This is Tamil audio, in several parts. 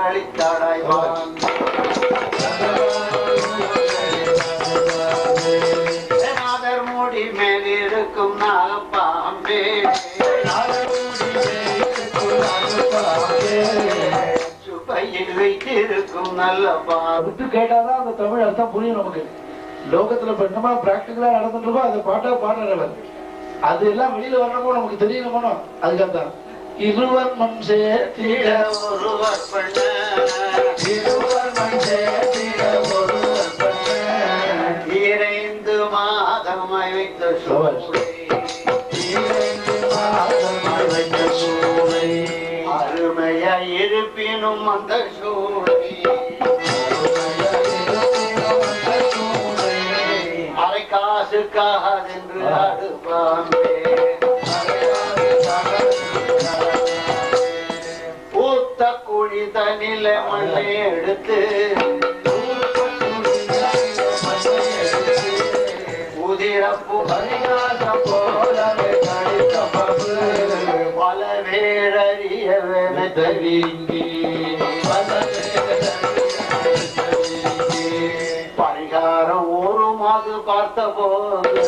உளங்களி தடைவான் நாதர் மூடி மேல் இருக்கும் நாகப்பாம்பே. சுப்பையில் வைத்திருக்கும் நல்ல பாம்பு விட்டு கேட்டாதான் அந்த தமிழ் அர்த்தம் புரியும் நமக்கு. லோகத்துல இப்ப என்னமா பிராக்டிகலா நடந்துட்டு இருக்கோ அதை பாட்டா பாடுறவர். அது எல்லாம் வெளியில வரணுமோ நமக்கு தெரியணுமோ? அதுக்காக தான் இருவர் மண் சேர்த்திட ஒருவர் பண்ண இருவர் மண் சேர்த்திட ஒருவர் பண்ண. இறைந்து மாதம் அமைத்த சோழ தனில மண்ணை எடுத்து உதிரப்பு கடித்த பபு. பல வேறறியவன தவிங்கி பரிகாரம் ஒரு மாது பார்த்த போது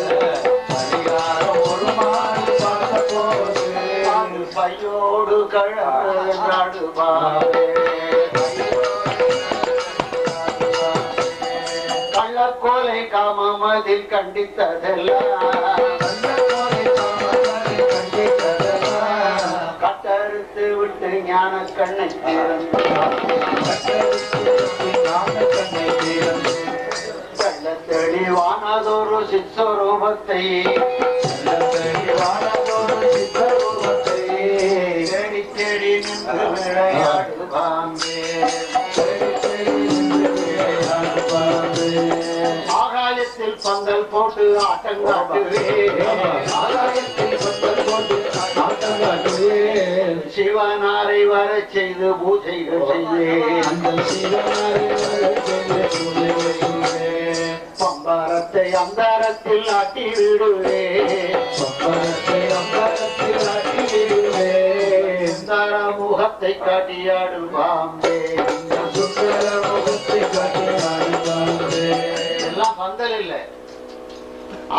பரிகாரம் ஒரு மாடு பார்த்த போது பையோடு கழகு நடுவாரே மனதில் கண்டித்ததெல்லாம். கட்டறுத்து விட்டு ஞான கண்ணை தெளிவானதொரு சித்ஸ்வரூபத்தை சிவனாரை வர செய்து பூஜைகள் செய்வேன் பம்பரத்தை அந்தாரத்தில் ஆட்டி விடுவேன் சுந்தர முகத்தை காட்டியாடுவாம்பே எல்லாம்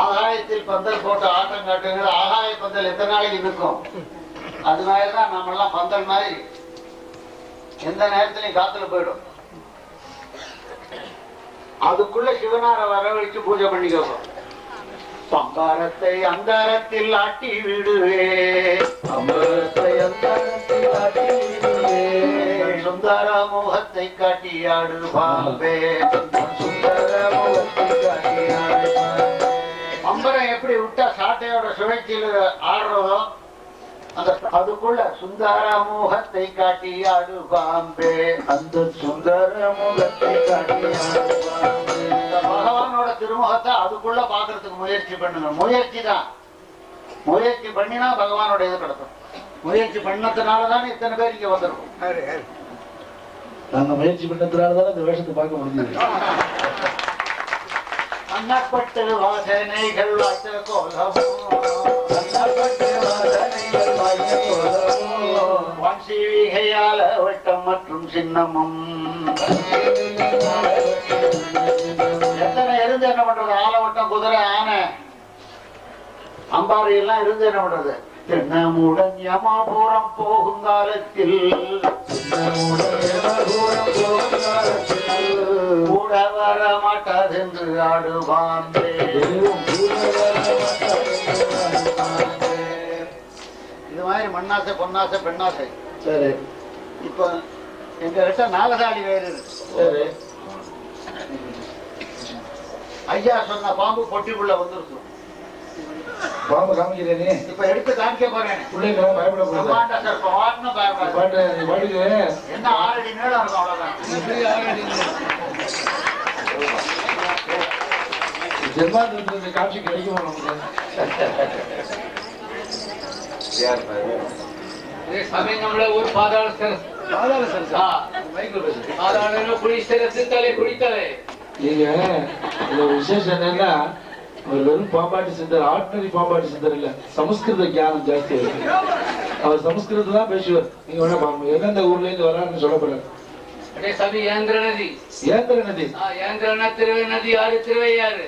ஆகாயத்தில் பந்தல் போட்டு ஆட்டம் காட்டுங்கிற ஆகாய பந்தல் எத்தனை நாளைக்கு இருக்கும் அது மாதிரிதான் நம்ம எல்லாம் பந்தல் மாதிரி எந்த நேரத்திலையும் காத்துல போயிடும். அதுக்குள்ள சிவனார வரவழைச்சு பூஜை பண்ணிக்கோங்க. பம்பாரத்தை அந்தாரத்தில் ஆட்டி விடுவே சுந்தர முகத்தை காட்டி ஆடுவாம்பே அம்பரம் எப்படி விட்டா சாட்டையோட சுழற்சியில் ஆடுறதோ அந்த அதுக்குள்ள சுந்தர முகத்தை காட்டி ஆடுவாம்பே. அந்த சுந்தர முகத்தை இந்த பகவானோட திருமுகத்தை அதுக்குள்ள பாக்குறதுக்கு முயற்சி பண்ணுங்க. முயற்சி தான். முயற்சி பண்ணினா பகவானோட இது கிடைக்கும். முயற்சி பண்ணதுனாலதான் இத்தனை பேர் இங்க வந்திருக்கும். நாங்க முயற்சி பண்ணதுனால தான் இந்த வேஷத்தை பார்க்க முடிஞ்சது. அன்னப்பட்டு வாசனைகள் வாய்த்த கோலமோ வன்சீவிகையால வட்டம் மற்றும் சின்னமும் எத்தனை இருந்து என்ன பண்றது ஆலவட்டம் குதிரை ஆனை அம்பாரி எல்லாம் இருந்து என்ன பண்றது தென்னமுடன் யமாபுரம் போகும் காலத்தில். கூட வர மாட்டாதென்று ஆடுவாந்தே இது மாதிரி மண்ணாசை பொன்னாசை பெண்ணாசை. சரி. இப்போ எங்க கிட்ட நாகசாலி வேறு சரி. ஐயா சொன்ன பாம்பு பொட்டிக்குள்ள வந்துருக்கும். பாம்பு காமிக்கிறேன் நீ. இப்ப எடுத்து காமிக்க போறேன். பிள்ளைங்களா பயப்படக்கூடாது என்ன ஆறு அடி நீளம் இருக்கும் அவ்வளவுதான். காட்சி கிடைக்குமா நமக்கு? சமயங்கள ஒரு பாதாள சரஸ். பாதாள சரசா? பாதாள குடிசரசு விசேஷம் என்னன்னா அவர் வெறும் பாம்பாட்டி சிந்தர் ஆர்டினரி பாம்பாட்டி சிந்தர் இல்ல. சமஸ்கிருத ஞானம் ஜாஸ்தி இருக்கு அவர் சமஸ்கிருதம் தான் பேசுவார். நீங்க வேணா பாம்பு எந்தெந்த ஊர்ல இருந்து வராருன்னு சொல்லப்படுறாரு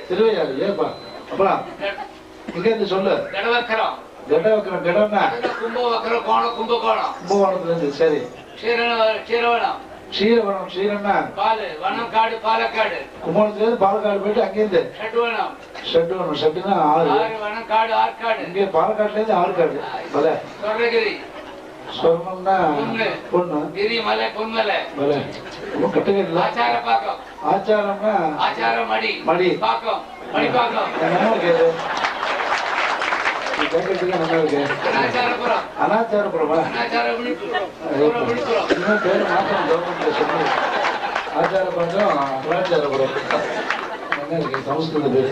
திருவையாறு அப்புறம் இங்க இருந்து சொல்லு. கடவக்கரம் கடவக்கரம் கடம்னா கும்பகோணம் கும்பகோணம். கும்பகோணத்துல இருந்து சரி. சீரவனம் ஸ்ரீரவனம் ஸ்ரீரம்னா பாலு வனம் பாலக்காடு. கும்பகோணத்துல பாலக்காடு போயிட்டு அங்கேருந்து. ஷெட்வனம் ஷெட்வனம் ஷெட்டுனா ஆறு. வனம் காடு ஆற்காடு. இங்கே பாலக்காட்டுல இருந்து ஆற்காடு பல சொர்ணகிரி. சொர்ணம்னா பொண்ணு கிரி மலை பொன்மலை. மலை. கட்டுகள் ஆச்சார பாக்கம் ஆச்சாரம்னா ஆச்சாரம் மடி. மடி. பாக்கம். மடி பாக்கம் கேட்கறதுக்கு நல்லா இருக்கு. அனாச்சாரபுரமா? இன்னும் பேர் மாற்றம் கவர்மெண்ட்ல சொன்னது ஆச்சாரபுரம் அனாச்சாரபுரம். என்ன இருக்கு சமஸ்கிருத பேரு?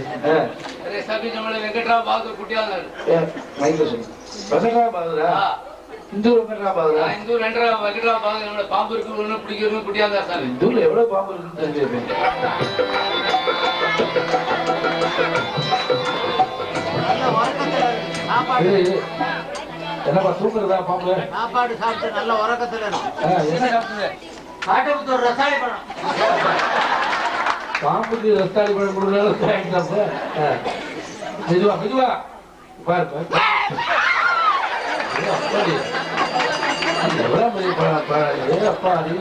வெங்கட்ரா பகதூர் குட்டியாளர் மைக்ல சொல்லுங்க வெங்கட்ரா பகதூரா இந்தூர் வெங்கட்ரா பாதுரா இந்தூர் ரெண்டரா பாம்பு இருக்கு பிடிக்கிறது பிடிக்காதா சார் எவ்வளவு பாம்பு இருக்குன்னு தெரிஞ்சிருப்பேன் என்னப்பா தூக்குறதா பாம்பு? சாப்பாடு சாப்பிட்டு நல்ல உறக்கத்துல என்ன சாப்பிடுங்க காட்டுப்புத்தூர் ரசாயன பழம். பாம்புக்கு ரஸ்தாளி பழம் கொடுக்குறாங்க மெதுவா மெதுவா. பாரு பாரு ஏ, அப்பாடி. அது எவ்வளவு பெரிய பழம், பழம். ஏ, அப்பாடி.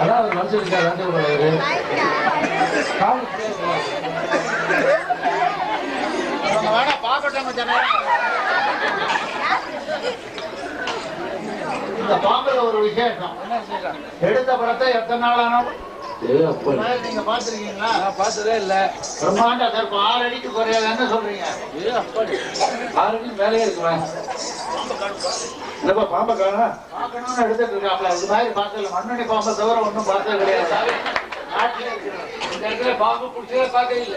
அதான் அவர் மனுஷனுக்கு அதாண்டி விடுவாரு. காலு கேட்கல. அவங்க இந்த பாம்புல ஒரு விசேஷம். எடுத்த படத்தை எத்தனை நாள் ஆனாலும். நீங்க பாத்துருக்கீங்களா நான் பார்த்ததே இல்ல. பிரம்மாண்ட சர்ப்பம் ஆறு அடிக்கு குறையாதுன்னு சொல்றீங்க. ஆறு அடி மேலேயே இருக்குவேன் என்னப்பா பாம்பை காணா பார்க்கணும்னு எடுத்துட்டு இருக்காப்ல. இது மாதிரி பார்த்தல மண்ணடி பாம்பை தவிர ஒன்றும் பார்த்தது கிடையாது. நாட்டிலே இருக்கிறோம். இந்த இடத்துல பாம்பு பிடிச்சதே பார்க்க இல்ல.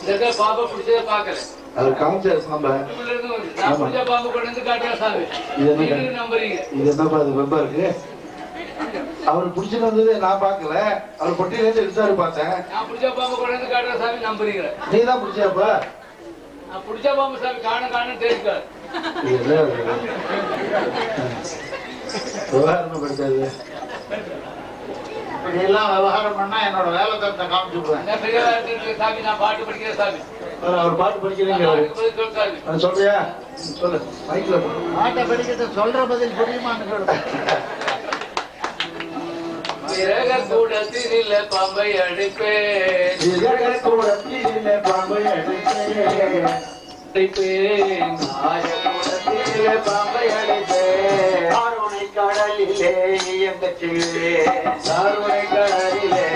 இந்த இடத்துல பாம்பு பிடிச்சதே பார்க்கல. அது காமிச்சாரு பாம்பை உள்ள இருந்து வந்து நான் பிடிச்ச பாம்பு கொண்டு வந்து காட்டுறேன் சாமி இது என்னப்பா அது வெப்பா இருக்கு? அவர் பிடிச்சிட்டு வந்தது நான் பார்க்கல. அவர் பொட்டியில இருந்து எடுத்தாரு பார்த்தேன். நான் பிடிச்ச பாம்பு கொண்டு வந்து காட்டுறேன் சாமி நம்புறீங்க நீ தான் பிடிச்சியாப்பா? நான் பிடிச்ச பாம்பு சாமி காண என்ன இது? விவகாரம் இப்படி எல்லாம் விவகாரம் பண்ணா என்னோட வேலை தரத்தை காமிச்சு விடுவேன் நான் பெரிய இடத்துல சாமி நான் பாட்டு படிக்கிறேன் சாமி. அவர் அவர் பாட்டு நான் படிக்கிறீங்க சொல்லு சொல்றியா? சொல்லு. மைக்ல. பாட்டை படிக்கிறது சொல்ற பதில் புரியுமான்னு கேளுங்க. விரக கூடத்தினில பாம்பை அடிப்பேன் பாம்பை பாம்பை அடித்தேன். ஆரோனை கடலிலே செய்வேன். ஆரோனை கடலிலே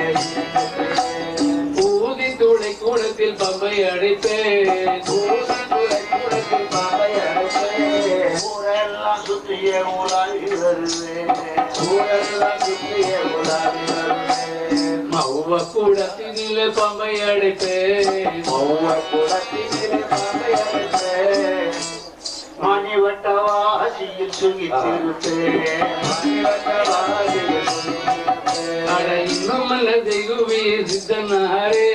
கூடத்தில் பம்பை அடிப்பேன் பாம்பை அடித்தேன். ஊரெல்லாம் சுற்றியே உலாவி வருவேன். ஊரெல்லாம் சுற்றியே உலாவி வருவேன். மௌவ கூடத்தினில பம்பை அடிப்பேன் மௌன குலத்தினிலே பாம்பை அடித்தேன். மணிவட்ட வாசியில் சுகித்திருப்பேன் மணிவட்ட வாசியில் சுகித்திருப்பேன். அட இன்னும் அல்ல தெய்வமே சித்தனாரே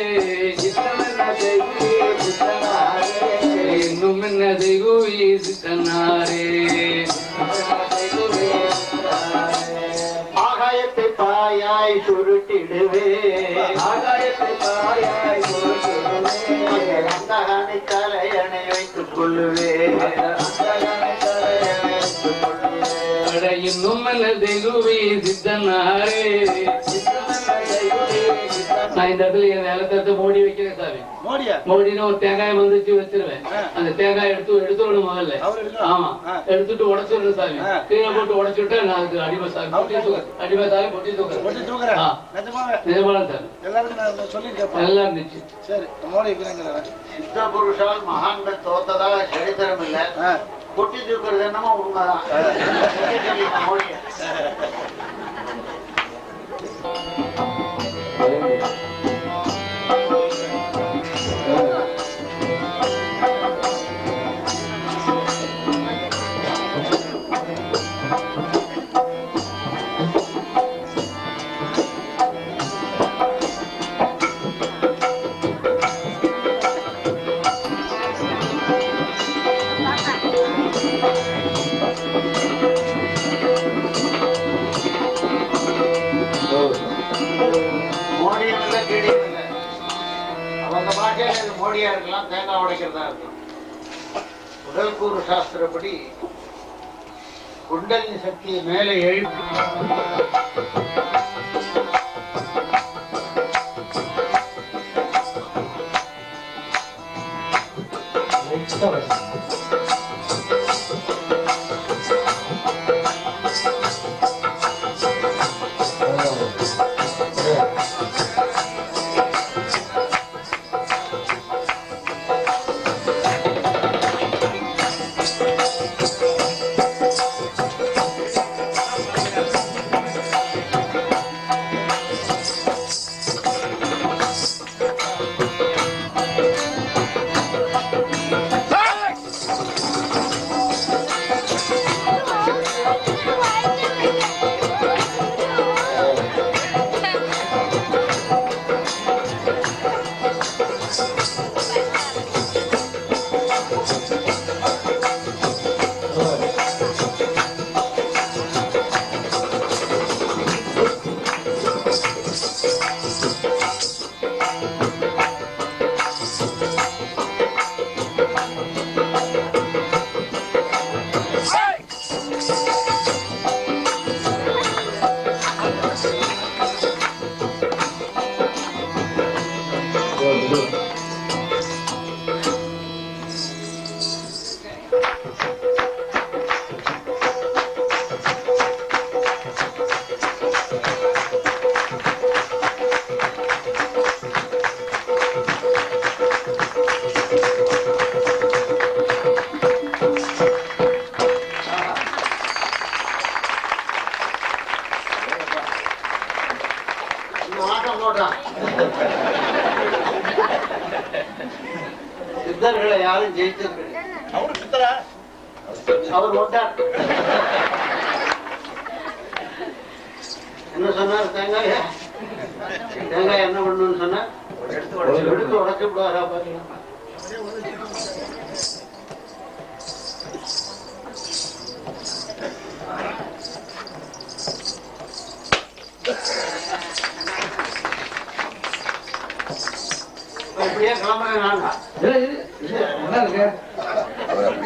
சுருட்டிடுவே ஆகாயத்தை பாயாய் சுருட்டிடுவே தலையணை வைத்துக் கொள்ளுவே. நான் இந்த இடத்துல என் நிலத்தை மூடி வைக்கிறேன் சாமி மோடியா மூடினா ஒரு தேங்காய் வந்துச்சு வச்சிருவேன் அந்த தேங்காய் எடுத்து எடுத்துடணும் முதல்ல. ஆமா. எடுத்துட்டு உடைச்சிடணும் சாமி. கீழே போட்டு உடைச்சுட்டு நான் அதுக்கு அடிமை சாமி பொட்டி தூக்குறேன் அடிமை சாமி பொட்டி தூக்குறேன் நிஜமான சாமி நல்லா இருந்துச்சு சரி மோடி புருஷால் மகான்கள் தோத்ததாக சரித்திரம் இல்ல. கொட்டி தூக்குறது என்னமோ உண்மைதான். மோடியை சாஸ்திரப்படி குண்டலினி சக்தியை மேலே எழுப்பி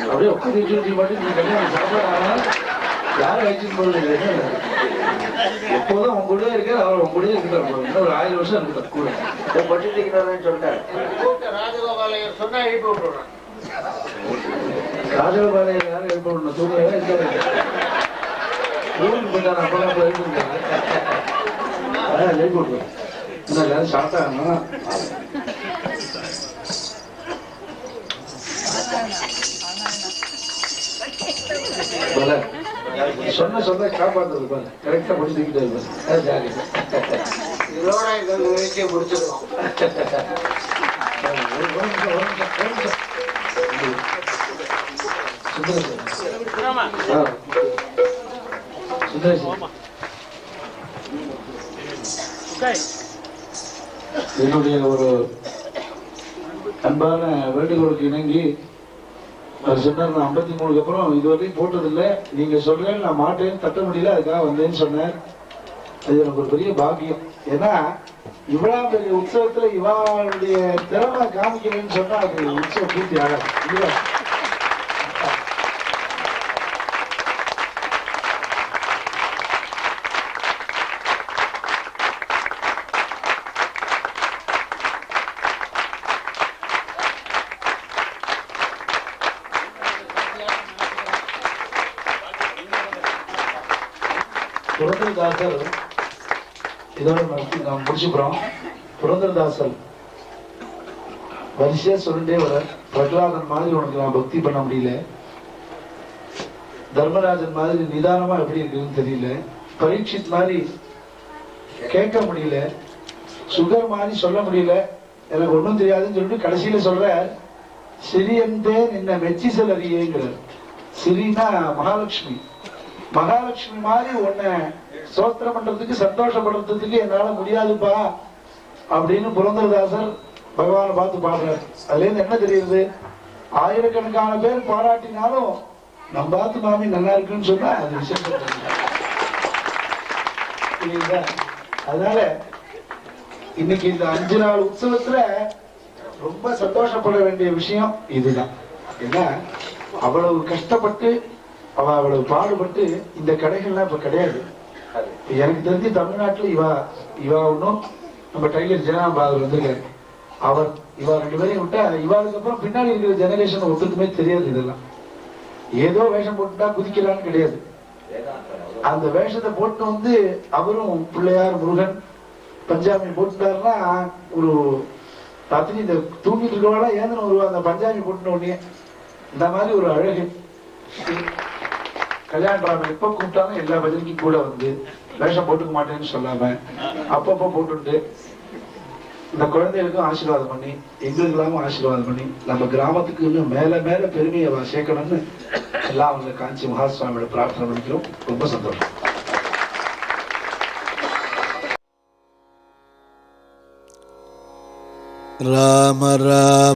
அப்படியே உட்காந்து வச்சு மட்டும் நீ யாரும் வச்சுட்டு போறது எப்போதும் உங்க கூடயே இருக்காரு அவர் உங்க கூடயே இருக்கிறார். இன்னும் ஒரு ஆயிரம் வருஷம் இருக்கிறார் கூட. பட்டிருக்கிறவன் சொல்லிட்டாரு. கூப்பிட்ட ராஜகோபாலையர் சொன்னா எழுப்பி விட்டுறேன். ராஜகோபாலையர் யாரும் எழுப்ப விடணும்? தூங்கவே இருக்காரு. ஊருக்கு போயிட்டாரு அப்பெல்லாம் போய் எழுப்பிருக்காரு அதான் எழுப்பி விட்டுருவேன் இன்னும் எல்லாரும் சாப்பிட்டாங்கன்னா போல. சொன்ன சொன்ன காப்பாத்துறது பாரு. கரெக்டா இருப்பாரு அது ஜாலி. இதோட இந்த நிகழ்ச்சியை முடிச்சிருக்கோம். என்னுடைய ஒரு அன்பான வேண்டுகோளுக்கு இணங்கி சொன்னார் நான் ஐம்பத்தி மூணுக்கு அப்புறம் இதுவரையும் போட்டதில்லை. நீங்க சொல்றேன்னு நான் மாட்டேன்னு தட்ட முடியல அதுக்காக வந்தேன்னு சொன்னேன். அது எனக்கு ஒரு பெரிய பாக்கியம். ஏன்னா இவ்வளவு பெரிய உற்சவத்துல இவளுடைய திறமை காமிக்கிறேன்னு சொன்னா அது உற்சவம் பூர்த்தி ஆகாது. இல்லையா? புரந்தரதாசர் இதோட நடத்தி நாம் முடிச்சுக்கிறோம். புரந்தரதாசர் வரிசையா சொல்லிட்டே வர பிரகலாதன் மாதிரி உனக்கு நான் பக்தி பண்ண முடியல. தர்மராஜன் மாதிரி நிதானமா எப்படி இருக்குன்னு தெரியல. பரீட்சித் மாதிரி கேட்க முடியல. சுகர் மாதிரி சொல்ல முடியல. எனக்கு ஒண்ணும் தெரியாதுன்னு சொல்லிட்டு கடைசியில சொல்ற சிறியந்தே நின்ன மெச்சி செலறியேங்கிறார் சிறினா மகாலட்சுமி. மகாலட்சுமி மாதிரி உன்னை சோத்திரம் பண்றதுக்கு சந்தோஷப்படுறதுக்கு என்னால முடியாதுப்பா அப்படின்னு புரந்தரதாசர் பகவானை பார்த்து பாடுறாரு. அதுல இருந்து என்ன தெரியுது? ஆயிரக்கணக்கான பேர் பாராட்டினாலும் நம்ம பார்த்து மாமி நல்லா இருக்குன்னு சொன்னா அது விஷயம் அதனால இன்னைக்கு இந்த அஞ்சு நாள் உற்சவத்துல ரொம்ப சந்தோஷப்பட வேண்டிய விஷயம் இதுதான். ஏன்னா அவ்வளவு கஷ்டப்பட்டு அவ அவ்வளவு பாடுபட்டு இந்த கடைகள்லாம் இப்ப கிடையாது. எனக்கு தெரிஞ்சு தமிழ்நாட்டுல இவா இவா ஒன்றும் நம்ம டைலர் ஜெயராம்பாதர் வந்திருக்காரு. அவர் இவா ரெண்டு பேரையும் விட்டா இவாளுக்கு அப்புறம் பின்னாடி இருக்கிற ஜெனரேஷன் ஒத்துக்குமே தெரியாது இதெல்லாம். ஏதோ வேஷம் போட்டுட்டா குதிக்கலான்னு கிடையாது. அந்த வேஷத்தை போட்டு வந்து அவரும் பிள்ளையார் முருகன் பஞ்சாமி போட்டுட்டாருன்னா ஒரு ராத்திரி இந்த தூங்கிட்டு இருக்கவாடா ஏந்தன வருவா அந்த பஞ்சாமி போட்டுன உடனே. இந்த மாதிரி ஒரு அழகு. கல்யாண ராமன் எப்ப கூப்பிட்டாலும் எல்லா பஜனைக்கும் கூட வந்து வேஷம் போட்டுக்க மாட்டேன்னு சொல்லாம அப்பப்போ போட்டுட்டு இந்த குழந்தைகளுக்கும் ஆசீர்வாதம் பண்ணி எங்களுக்கெல்லாமும் ஆசீர்வாதம் பண்ணி நம்ம கிராமத்துக்கு இன்னும் மேல மேல பெருமையை சேர்க்கணும்னு எல்லாம் அவங்க காஞ்சி மகாசுவாமியோட பிரார்த்தனை பண்ணிக்கிறோம். ரொம்ப சந்தோஷம். ராம ராம.